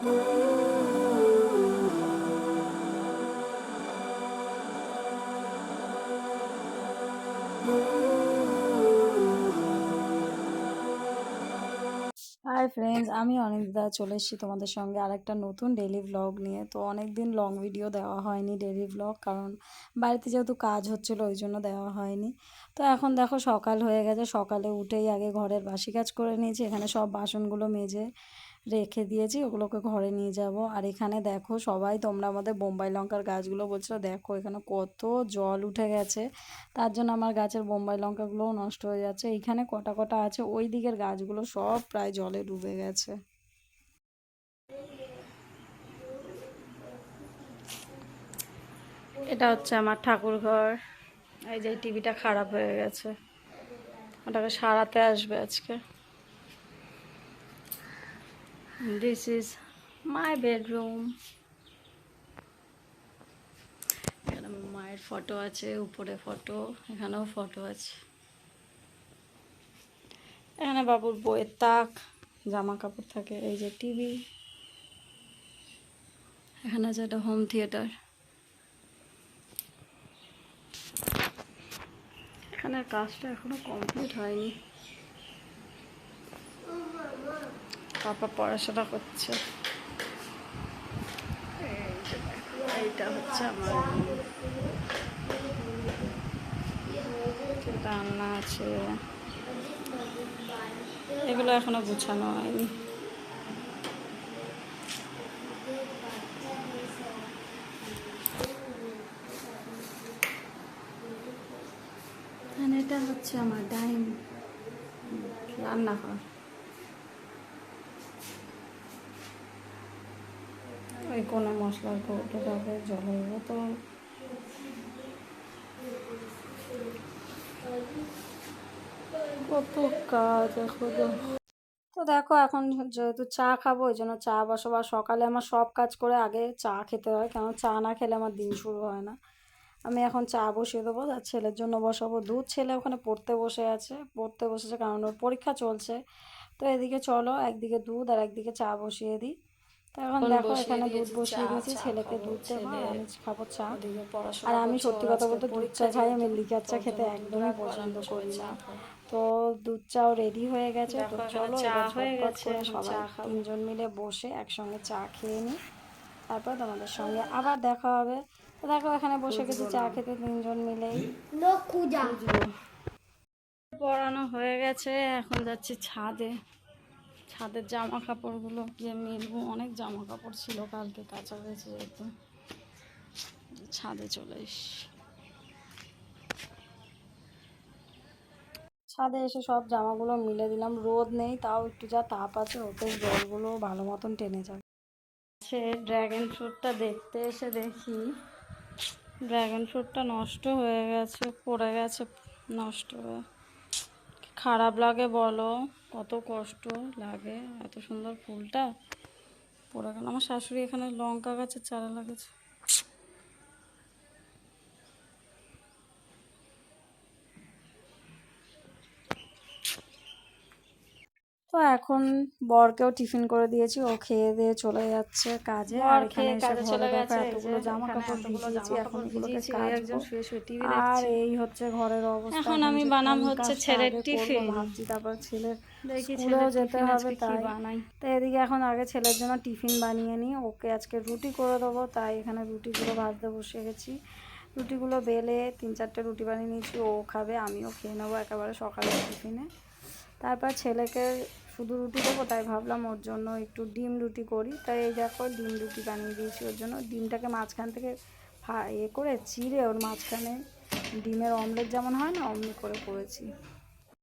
Hi friends আমি অনিন্দিতা চলে এসেছি তোমাদের সঙ্গে আর একটা নতুন ডেলি ব্লগ নিয়ে। তো অনেক দিন লং ভিডিও দেওয়া হয়নি ডেলি ব্লগ কারণ বাড়িতে যেহেতু কাজ হচ্ছিল, ওই জন্য দেওয়া হয়নি। তো এখন দেখো সকাল হয়ে গেছে, সকালে উঠেই আগে ঘরের বাসি কাজ করে নিয়েছি, এখানে সব বাসনগুলো মেজে রেখে দিয়েছি, ওগুলোকে ঘরে নিয়ে যাব। আর এখানে দেখো সবাই তোমরা আমাদের বোম্বাই লঙ্কার গাছগুলো বলছো দেখো এখানে কত জল উঠে গেছে। তার জন্য আমার গাছের বোম্বাই লঙ্কাগুলোও নষ্ট হয়ে যাচ্ছে। এইখানে কটা কটা আছে, ওই দিকের গাছগুলো সব প্রায় জলে ডুবে গেছে। এটা হচ্ছে আমার ঠাকুর ঘর। এই যে টিভিটা খারাপ হয়ে গেছে। ওটাকে সারাতে আসবে আজকে। দিস ইজ মাই বেডরুম এখানে মায়ের ফটো আছে, উপরে ফটো এখানেও ফটো আছে। এখানে বাবুর বইয়ের তাক জামা কাপড় থাকে, এই যে টিভি এখানে আছে একটা হোম থিয়েটার এখানে কাজটা এখনও কমপ্লিট হয়নি। পাপা পড়াশোনা করছে। এইটা হচ্ছে আমার রান্না আছে। এগুলো এখনও গুছানো হয়নি। এটা হচ্ছে আমার ডাইন রান্নাঘর। ওই কোনো মশলার কৌটো যাবে জলের বোতল কত কাজ তো। দেখো, এখন যেহেতু চা খাব, ওই জন্য চা বসাবো আর সকালে আমার সব কাজ করে আগে চা খেতে হয় কারণ চা না খেলে আমার দিন শুরু হয় না। আমি এখন চা বসিয়ে দেবো আর ছেলের জন্য বসাবো দুধ। ছেলে ওখানে পড়তে বসে আছে, পড়তে বসেছে কারণ ওর পরীক্ষা চলছে। তো এদিকে চলো, একদিকে দুধ আর একদিকে চা বসিয়ে দিই। এখন দেখো এখানে দুধ বসিয়ে দিয়েছি ছেলেকে দুধ দেবো আর আমি খাব চা। আর আমি সত্যি কথা বলতে দুধ চা খাই আমি লিকার চা খেতে একদমই পছন্দ করি না। তো দুধ চাও রেডি হয়ে গেছে তো চলো হয়ে গেছে সবাই তিনজন মিলে বসে একসঙ্গে চা খেয়ে নিই তারপর তোমাদের সঙ্গে আবার দেখা হবে। তো দেখো এখানে বসে গেছি চা খেতে তিনজন মিলেই। পড়ানো হয়ে গেছে এখন যাচ্ছি ছাদে। ছাদের জামা কাপড়গুলো গিয়ে মিলবো, অনেক জামা কাপড় ছিল কালকে, কাঁচা হয়েছে যেহেতু ছাদে চলে এসছি ছাদে এসে সব জামাগুলো মিলে দিলাম, রোদ নেই, তাও একটু যা তাপ আছে, ওতে জলগুলো ভালো মতন টেনে যাবে। সে ড্র্যাগন ফ্রুটটা দেখতে এসে দেখি ড্র্যাগন ফ্রুটটা নষ্ট হয়ে গেছে, পড়ে গেছে, নষ্ট হয়ে খারাপ লাগে বলো। কত কষ্ট লাগে, এত সুন্দর ফুলটা। পড়ে গেল আমার শাশুড়ি এখানে লঙ্কা গাছের চারা লাগেছে এখন বরকেও টিফিন করে দিয়েছি ও খেয়ে দিয়ে চলে যাচ্ছে কাজে আর এখানে এসে ঘরে দেখো এতগুলো জামা কাপড় ভিজিয়েছি এখন এগুলোকে কাচবো। আর এই হচ্ছে ঘরের অবস্থা এখন আমি বানাম হচ্ছে ছেলের টিফিন। ভাবছি তারপর ছেলের স্কুলেও যেতে হবে তাই। বানাই। তো এদিকে এখন আগে ছেলের জন্য টিফিন বানিয়ে নিই ওকে আজকে রুটি করে দেবো তাই এখানে রুটিগুলো ভাজতে বসে গেছি। রুটিগুলো বেলে তিন চারটে রুটি বানিয়ে নিয়েছি ও খাবে আমিও খেয়ে নেব একেবারে সকালে টিফিনে। তারপর ছেলেকে শুধু রুটি দেবো, তাই ভাবলাম ওর জন্য একটু ডিম রুটি করি। তাই এই দেখো, ডিম রুটি বানিয়ে দিয়েছি ওর জন্য। ডিমটাকে মাঝখান থেকে এ করে চিড়ে ওর মাঝখানে ডিমের অমলেট যেমন হয় না, অমনি করে করেছি।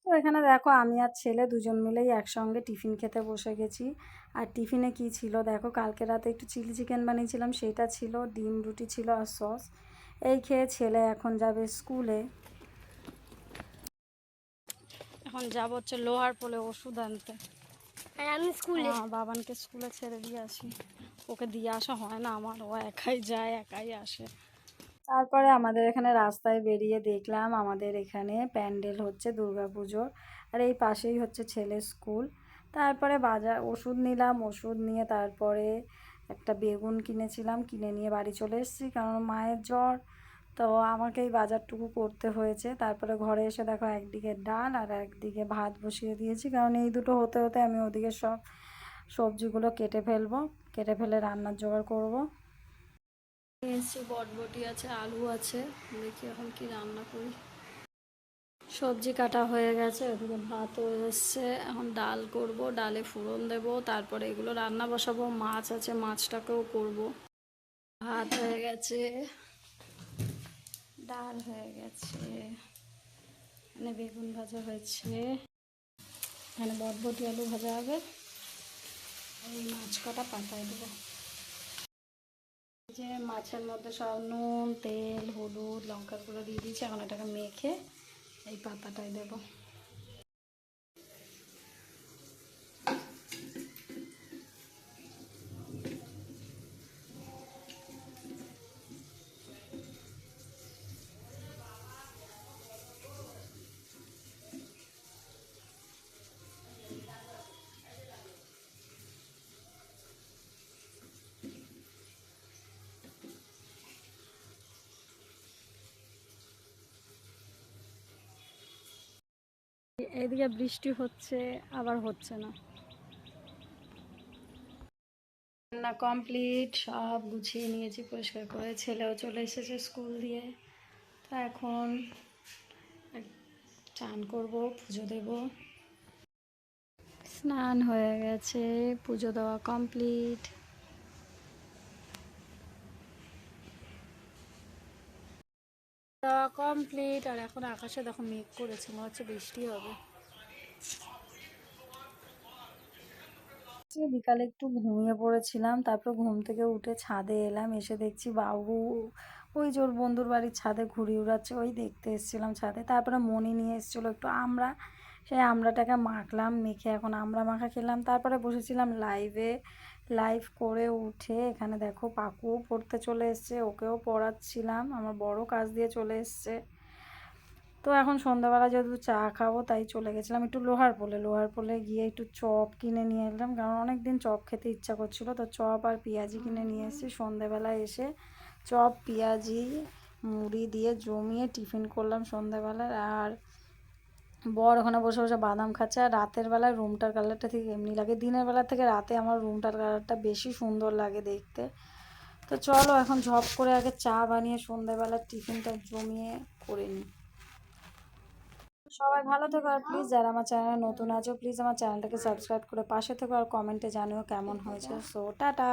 তো এখানে দেখো, আমি আর ছেলে দুজন মিলেই একসঙ্গে টিফিন খেতে বসে গেছি। আর টিফিনে কি ছিল দেখো, কালকে রাতে একটু চিলি চিকেন বানিয়েছিলাম, সেটা ছিল ডিম, রুটি ছিল আর সস। এই খেয়ে ছেলে এখন যাবে স্কুলে। এখন যাব হচ্ছে লোহার পোলে ওষুধ আনতে। আর আমি স্কুলে হ্যাঁ বাবানকে স্কুলে ছেড়ে দিয়ে আসি। ওকে দিয়ে আসা হয় না আমার ও একাই যায় একাই আসে। তারপরে আমাদের এখানে রাস্তায় বেরিয়ে দেখলাম আমাদের এখানে প্যান্ডেল হচ্ছে দুর্গাপুজোর আর এই পাশেই হচ্ছে ছেলের স্কুল। তারপরে বাজার ওষুধ নিলাম ওষুধ নিয়ে তারপরে একটা বেগুন কিনেছিলাম কিনে নিয়ে বাড়ি চলে এসেছি কারণ মায়ের জ্বর। তো আমাকে এই বাজারটুকু করতে হয়েছে। তারপরে ঘরে এসে দেখো একদিকে ডাল আর একদিকে ভাত বসিয়ে দিয়েছি। কারণ এই দুটো হতে হতে আমি ওদিকে সব সবজিগুলো কেটে ফেলব, কেটে ফেলে রান্নার জোগাড় করব। এসেছি বটবটি আছে, আলু আছে, দেখি এখন কি রান্না করি। সবজি কাটা হয়ে গেছে ওদিকে ভাত হয়ে এসছে। এখন ডাল করব, ডালে ফোড়ন দেব, তারপরে এগুলো রান্না বসাবো। মাছ আছে, মাছটাকেও করব। ভাত হয়ে গেছে। ডাল হয়ে গেছে। এখানে বেগুন ভাজা হয়েছে। এখানে বটবটি আলু ভাজা হবে। এই মাছ কটা পাতায় দেবো। যে মাছের মধ্যে সব নুন, তেল, হলুদ, লঙ্কার গুঁড়ো দিয়ে দিয়েছি। এখন এটাকে মেখে এই পাতাটাই দেব। এদিকে বৃষ্টি হচ্ছে আবার হচ্ছে না। রান্না কমপ্লিট সব গুছিয়ে নিয়েছি পরিষ্কার করে ছেলেও চলে এসেছে স্কুল দিয়ে। তো এখন চান করব পুজো দেব। স্নান হয়ে গেছে পুজো দেওয়া কমপ্লিট। দেওয়া কমপ্লিট আর এখন আকাশে দেখো মেঘ করেছে, মনে হচ্ছে বৃষ্টি হবে। বিকালে একটু ঘুমিয়ে পড়েছিলাম, তারপর ঘুম থেকে উঠে ছাদে এলাম, এসে দেখছি বাবু ওই ওর বন্ধুর বাড়ির ছাদে ঘুড়ি উড়াচ্ছে, ওই দেখতে এসেছিলাম ছাদে। তারপরে মনি নিয়ে এসেছিল একটু আমরা, সেই আমড়াটাকে মাখলাম, মেখে এখন আমরা মাখা খেলাম। তারপরে বসেছিলাম লাইভে লাইভ করে উঠে এখানে দেখো পাকুও পড়তে চলে এসছে, ওকেও পড়াচ্ছিলাম, আমার বড় কাজ দিয়ে চলে এসছে। তো এখন সন্ধ্যাবেলা যেহেতু চা খাব, তাই চলে গেছিলাম একটু লোহার পোলে। লোহার পোলে গিয়ে একটু চপ কিনে নিয়ে এলাম, কারণ অনেক দিন চপ খেতে ইচ্ছা করছিল, তো চপ আর পেঁয়াজি কিনে নিয়ে এসেছি। সন্ধ্যাবেলা এসে চপ, পেঁয়াজি, মুড়ি দিয়ে জমিয়ে টিফিন করলাম সন্ধ্যাবেলার, আর বর ওখানে বসে বসে বাদাম খাচ্ছে আর রাতের বেলায় রুমটার কালারটা ঠিক এমনি লাগে। দিনের বেলা থেকে রাতে আমার রুমটার কালারটা বেশি সুন্দর লাগে দেখতে। তো চলো এখন ঝপ করে আগে চা বানিয়ে সন্ধ্যাবেলার টিফিনটা জমিয়ে করে নিই সবাই ভালো থেকো আর প্লিজ যারা আমার চ্যানেলে নতুন আছো প্লিজ আমার চ্যানেলটাকে সাবস্ক্রাইব করে পাশে থেকো আর কমেন্টে জানিও কেমন হয়েছে। So tata!